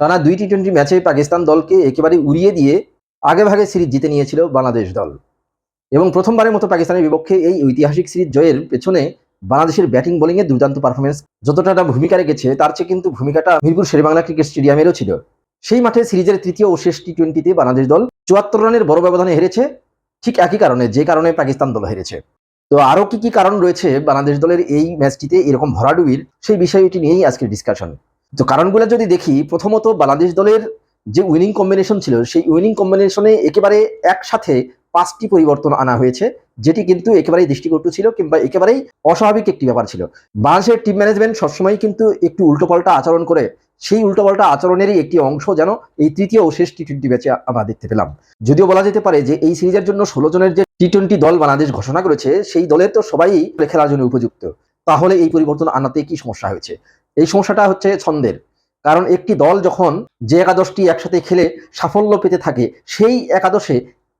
টানা দুই T twenty ম্যাচে পাকিস্তান দলকে একেবারে উড়িয়ে দিয়ে আগেভাগে সিরিজ জিতে নিয়েছিল বাংলাদেশ দল। এবং প্রথমবারের মতো পাকিস্তানের বিপক্ষে এই ঐতিহাসিক সিরিজ জয়ের পেছনে বাংলাদেশের ব্যাটিং বোলিংয়ে দুর্দান্ত পারফরমেন্স যতটা ভূমিকা রেখেছে, তার চেয়ে কিন্তু ভূমিকাটা মিরপুর শেরেবাংলা ক্রিকেট স্টেডিয়ামেরও ছিল। সেই মাঠে সিরিজের তৃতীয় ও শেষ টি টোয়েন্টিতে বাংলাদেশ দল চুয়াত্তর রানের বড় ব্যবধানে হেরেছে, ঠিক একই কারণে, যে কারণে পাকিস্তান দল হেরেছে। তো আরও কি কি কারণ রয়েছে বাংলাদেশ দলের এই ম্যাচটিতে এরকম ভরাডুবির, সেই বিষয়টি নিয়েই আজকের ডিসকাশন তো কারণগুলো যদি দেখি, প্রথমত বাংলাদেশ দলের যে উইনিং কম্বিনেশন ছিল, সেই উইনিং কম্বিনেশনে একেবারে একসাথে পাঁচটি পরিবর্তন আনা হয়েছে, যেটি কিন্তু একেবারেই দৃষ্টিকটু ছিল কিংবা একেবারেই অস্বাভাবিক একটি ব্যাপার ছিল। বাংলাদেশের টিম ম্যানেজমেন্ট সবসময় কিন্তু একটু উল্টোপাল্টা আচরণ করে, সেই উল্টোপাল্টা আচরণেরই একটি অংশ যেন এই তৃতীয় ও শেষ টি টোয়েন্টি ম্যাচে আমরা দেখতে পেলাম। যদিও বলা যেতে পারে যে এই সিরিজের জন্য ষোলো জনের যে টি টোয়েন্টি দল বাংলাদেশ ঘোষণা করেছে, সেই দলের তো সবাই খেলার জন্য উপযুক্ত। তাহলে এই পরিবর্তন আনাতে কি সমস্যা হয়েছে? এই সমস্যাটা হচ্ছে ছন্দের। কারণ একটি দল যখন যে একাদশটি একসাথে খেলে সাফল্য পেতে থাকে, সেই একাদশে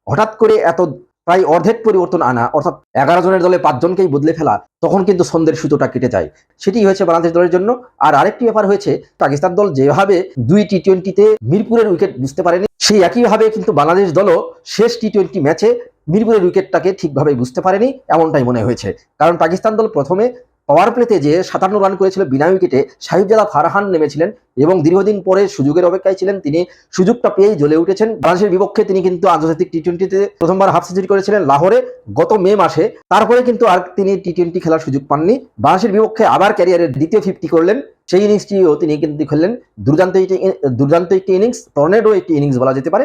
হঠাৎ করে এত প্রায় অর্ধেক পরিবর্তন আনা, অর্থাৎ এগারো জনের দলে পাঁচজনকেই বদলে ফেলা, তখন কিন্তু ছন্দের সুতোটা কেটে যায়। সেটি হয়েছে বাংলাদেশ দলের জন্য। আর আরেকটি ব্যাপার হয়েছে, পাকিস্তান দল যেভাবে দুই টি টোয়েন্টিতে মিরপুরের উইকেট বুঝতে পারেনি, সেই একইভাবে কিন্তু বাংলাদেশ দলও শেষ টি টোয়েন্টি ম্যাচে মিরপুরের উইকেটটাকে ঠিকভাবে বুঝতে পারেনি, এমনটাই মনে হয়েছে। কারণ পাকিস্তান দল প্রথমে পাওয়ার প্লেতে যে সাতান্ন রান করেছিল বিনা উইকেটে সাহিবজাদা ফারহান নেমেছিলেন এবং দীর্ঘদিন পরে সুযোগের অপেক্ষায় ছিলেন, তিনি সুযোগটা পেয়েই জ্বলে উঠেছেন। বাংলাদেশের বিপক্ষে তিনি কিন্তু আন্তর্জাতিক টি টোয়েন্টিতে প্রথমবার হাফ সেঞ্চুরি করেছিলেন লাহোরে গত মে মাসে। তারপরে কিন্তু আর তিনি টি টোয়েন্টি খেলার সুযোগ পাননি। বাংলাদেশের বিপক্ষে আবার ক্যারিয়ারের দ্বিতীয় ফিফটি করলেন। সেই ইনিংসটিও তিনি কিন্তু খেললেন। দুর্দান্ত একটি দুর্দান্ত একটি ইনিংস, টর্নেডো একটি ইনিংস বলা যেতে পারে।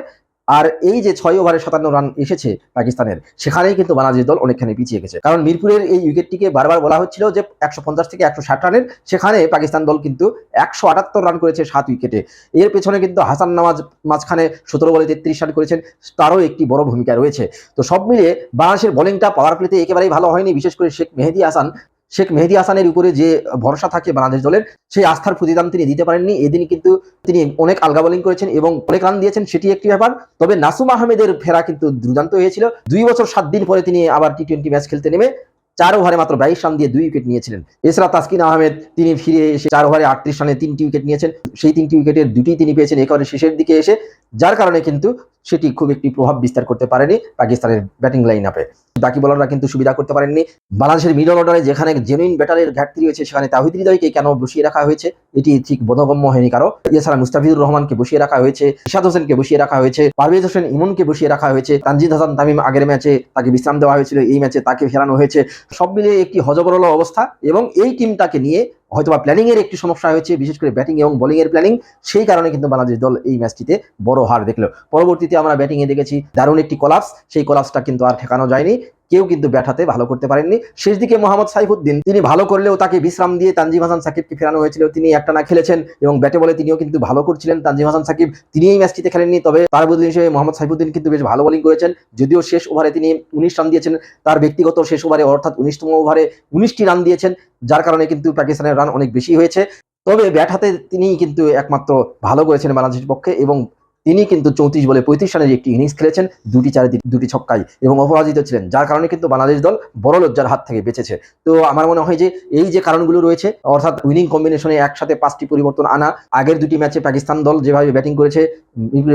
আর এই যে ছয় ওভারে সাতান্ন রান এসেছে পাকিস্তানের, সেখানেই কিন্তু বাংলাদেশ দল অনেকখানি পিছিয়ে গেছে। কারণ মিরপুরের এই উইকেটটিকে বারবার বলা হচ্ছিল যে একশো পঞ্চাশ থেকে একশো ষাট রানের, সেখানে পাকিস্তান দল কিন্তু একশো আটাত্তর রান করেছে সাত উইকেটে। এর পেছনে কিন্তু হাসান নামাজ মাঝখানে সতেরো বলে তেত্রিশ রান করেছেন, তারও একটি বড় ভূমিকা রয়েছে। তো সব মিলিয়ে বাংলাদেশের বোলিংটা পাওয়ার প্লেতে একেবারেই ভালো হয়নি, বিশেষ করে শেখ মেহেদি হাসান। শেখ মেহেদি হাসানের উপরে যে ভরসা থাকে বাংলাদেশ দলের, সেই আস্থার প্রতিদান তিনি দিতে পারেননি। এদিন কিন্তু তিনি অনেক আলগা বোলিং করেছেন এবং অনেক রান দিয়েছেন, সেটি একটি ব্যাপার। তবে নাসুম আহমেদের ফেরা কিন্তু দুর্দান্ত হয়েছিল। দুই বছর সাত দিন পরে তিনি আবার টি টোয়েন্টি ম্যাচ খেলতে নেমে চার ওভারে মাত্র বাইশ রান দিয়ে দুই উইকেট নিয়েছিলেন। এছাড়া তাসকিন আহমেদ, তিনি ফিরে এসে চার ওভারে আটত্রিশ রানে তিনটি উইকেট নিয়েছেন। সেই তিনটি উইকেটের দুটি তিনি পেয়েছেন একেবারে শেষের দিকে এসে, যার কারণে কিন্তু সেটি খুব একটি প্রভাব বিস্তার করতে পারেনি পাকিস্তানের ব্যাটিং লাইন আপে বাকি বলাররা কিন্তু সুবিধা করতে পারেননি। বাংলাদেশের মিডল অর্ডারে যেখানে জেনুইন ব্যাটারের ঘাটতি রয়েছে, সেখানে তাহিদ হৃদয়কে কেন বসিয়ে রাখা হয়েছে? এটি ঠিক বোধগম্য হয়নি কারও। এছাড়া মুস্তাফিজুর রহমানকে বসিয়ে রাখা হয়েছে ইশাদ হোসেনকে বসিয়ে রাখা হয়েছে, পারভেজ হোসেন ইমনকে বসিয়ে রাখা হয়েছে, তানজিদ হাসান, তামিম আগের ম্যাচে তাকে বিশ্রাম দেওয়া হয়েছিল, এই ম্যাচে তাকে ফেরানো হয়েছে। সব মিলিয়ে একটি হজবরল অবস্থা এবং এই টিমটাকে নিয়ে হয়তোবা প্ল্যানিং এর একটি সমস্যা হয়েছে, বিশেষ করে ব্যাটিং এবং বোলিং এর প্ল্যানিং সেই কারণে কিন্তু বাংলাদেশ দল এই ম্যাচটিতে বড় হার দেখল। পরবর্তীতে আমরা ব্যাটিং এ দেখেছি দারুণ একটি কলাপস সেই কলাপসটা কিন্তু আর ঠেকানো যায়নি। কেউ কিন্তু ব্যাটাতে ভালো করতে পারেননি। শেষ দিকে মোহাম্মদ সাইফুদ্দিন, তিনি ভালো করলেও তাকে বিশ্রাম দিয়ে তানজিম হাসান সাকিবকে ফেরানো হয়েছিল। তিনি একটা না খেলেছেন এবং ব্যাটে বলে তিনিও কিন্তু ভালো করছিলেন। তানজিম হাসান সাকিব তিনি এই ম্যাচটিতে খেলেননি, তবে তার বদলি হিসেবে মোহাম্মদ সাইফুদ্দিন কিন্তু বেশ ভালো বোলিং করেছেন। যদিও শেষ ওভারে তিনি উনিশ রান দিয়েছেন, তার ব্যক্তিগত শেষ ওভারে অর্থাৎ উনিশতম ওভারে উনিশটি রান দিয়েছেন, যার কারণে কিন্তু পাকিস্তানের রান অনেক বেশি হয়েছে। তবে ব্যাট হাতে তিনি কিন্তু একমাত্র ভালো করেছেন বাংলাদেশের পক্ষে এবং তিনি কিন্তু চৌত্রিশ বলে পঁয়ত্রিশ রানের একটি ইনিংস খেলেছেন, দুটি চারে দুটি ছক্কায় এবং অপরাজিত ছিলেন, যার কারণে কিন্তু বাংলাদেশ দল বড় লজ্জার হাত থেকে বেঁচেছে। তো আমার মনে হয় যে এই যে কারণগুলো রয়েছে, অর্থাৎ উইনিং কম্বিনেশনে একসাথে পাঁচটি পরিবর্তন আনা, আগের দুটি ম্যাচে পাকিস্তান দল যেভাবে ব্যাটিং করেছে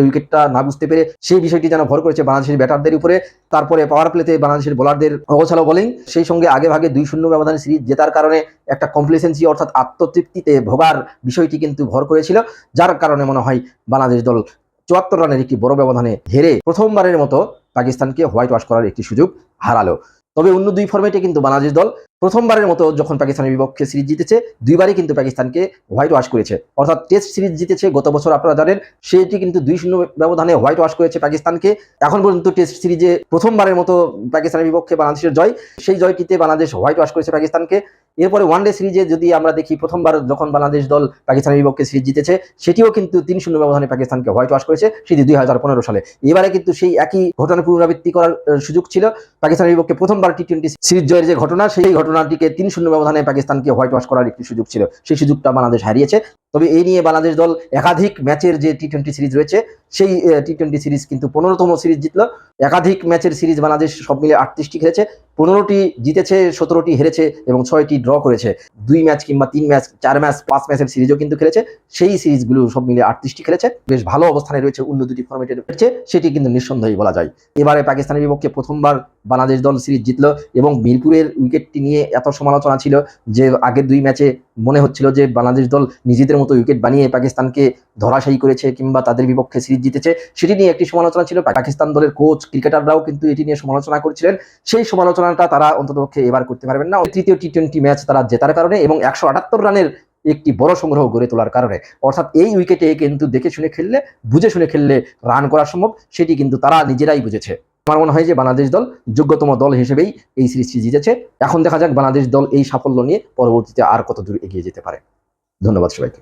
উইকেটটা না বুঝতে পেরে সেই বিষয়টি যেন ভর করেছে বাংলাদেশের ব্যাটারদের উপরে, তারপরে পাওয়ার প্লেতে বাংলাদেশের বোলারদের অগোছালো বোলিং সেই সঙ্গে আগে ভাগে দুই শূন্য ব্যবধানে সিরিজ জেতার কারণে একটা কমপ্লিসেন্সি অর্থাৎ আত্মতৃপ্তিতে ভোগার বিষয়টি কিন্তু ভর করেছিল, যার কারণে মনে হয় বাংলাদেশ দল চুয়াত্তর রানের একটি বড় ব্যবধানে হেরে প্রথমবারের মতো পাকিস্তানকে হোয়াইট ওয়াশ করার একটি সুযোগ হারালো। তবে অন্য দুই ফর্মেটে কিন্তু বাংলাদেশ দল প্রথমবারের মতো যখন পাকিস্তানের বিপক্ষে সিরিজ জিতেছে, দুইবারই কিন্তু পাকিস্তানকে হোয়াইট ওয়াশ করেছে। অর্থাৎ টেস্ট সিরিজ জিতেছে গত বছর আপনারা জানেন, সেটি কিন্তু দুই শূন্য ব্যবধানে হোয়াইট ওয়াশ করেছে পাকিস্তানকে। এখন পর্যন্ত টেস্ট সিরিজে প্রথমবারের মতো পাকিস্তানের বিপক্ষে বাংলাদেশের জয়, সেই জয়টিতে বাংলাদেশ হোয়াইট ওয়াশ করেছে পাকিস্তানকে। এরপরে ওয়ানডে সিরিজে যদি আমরা দেখি প্রথমবার যখন বাংলাদেশ দল পাকিস্তানের বিপক্ষে সিরিজ জিতেছে, সেটিও কিন্তু তিন শূন্য ব্যবধানে পাকিস্তানকে হোয়াইট ওয়াশ করেছে, সেটি দুই হাজার পনেরো সালে। এবারে কিন্তু সেই একই ঘটনা পুনরাবৃত্তি করার সুযোগ ছিল। পাকিস্তানের বিপক্ষে প্রথমবার টি টোয়েন্টি সিরিজ জয়ের যে ঘটনা, সেই ঘটনাটিকে তিন শূন্য ব্যবধানে পাকিস্তানকে হোয়াইট ওয়াশ করার একটি সুযোগ ছিল। সেই সুযোগটা বাংলাদেশ হারিয়েছে। তবে এই নিয়ে বাংলাদেশ দল একাধিক ম্যাচের যে টি টোয়েন্টি সিরিজ রয়েছে, সেই টি টোয়েন্টি সিরিজ কিন্তু পনেরোতম সিরিজ জিতলো। একাধিক ম্যাচের সিরিজ বাংলাদেশ সব মিলে আটত্রিশটি খেলেছে। পনেরোটি জিতেছে, সতেরোটি হেরেছে এবং ছয়টি ড্র করেছে। দুই ম্যাচ কিংবা তিন ম্যাচ, চার ম্যাচ, পাঁচ ম্যাচের সিরিজও কিন্তু খেলেছে। সেই সিরিজগুলো সব মিলে আটত্রিশটি খেলেছে। বেশ ভালো অবস্থানে রয়েছে অন্য দুটি ফর্মেটে রয়েছে সেটি কিন্তু নিঃসন্দেহে বলা যায়। এবারে পাকিস্তানের বিপক্ষে প্রথমবার বাংলাদেশ দল সিরিজ জিতলো এবং মিরপুরের উইকেটটি নিয়ে এত সমালোচনা ছিল যে আগের দুই ম্যাচে মনে হচ্ছিল যে বাংলাদেশ দল নিজেদের মতো উইকেট বানিয়ে পাকিস্তানকে ধরাশায়ী করেছে কিংবা তাদের বিপক্ষে সিরিজ জিতেছে, সেটি নিয়ে একটি সমালোচনা ছিল। পাকিস্তান দলের কোচ ক্রিকেটাররাও কিন্তু এটি নিয়ে সমালোচনা করছিলেন। সেই সমালোচনাটা তারা অন্ততপক্ষে এবার করতে পারবেন না। তৃতীয় টি টোয়েন্টি ম্যাচ তারা জেতার কারণে এবং একশো আটাত্তর রানের একটি বড় সংগ্রহ গড়ে তোলার কারণে। অর্থাৎ এই উইকেটে কিন্তু দেখে শুনে খেললে, বুঝে শুনে খেললে রান করা সম্ভব, সেটি কিন্তু তারা নিজেরাই বুঝেছে। আমার মনে হয় যে বাংলাদেশ দল যোগ্যতম দল হিসেবেই এই সিরিজটি জিতেছে। এখন দেখা যাক বাংলাদেশ দল এই সাফল্য নিয়ে পরবর্তীতে আর কত দূর এগিয়ে যেতে পারে। ধন্যবাদ সবাইকে।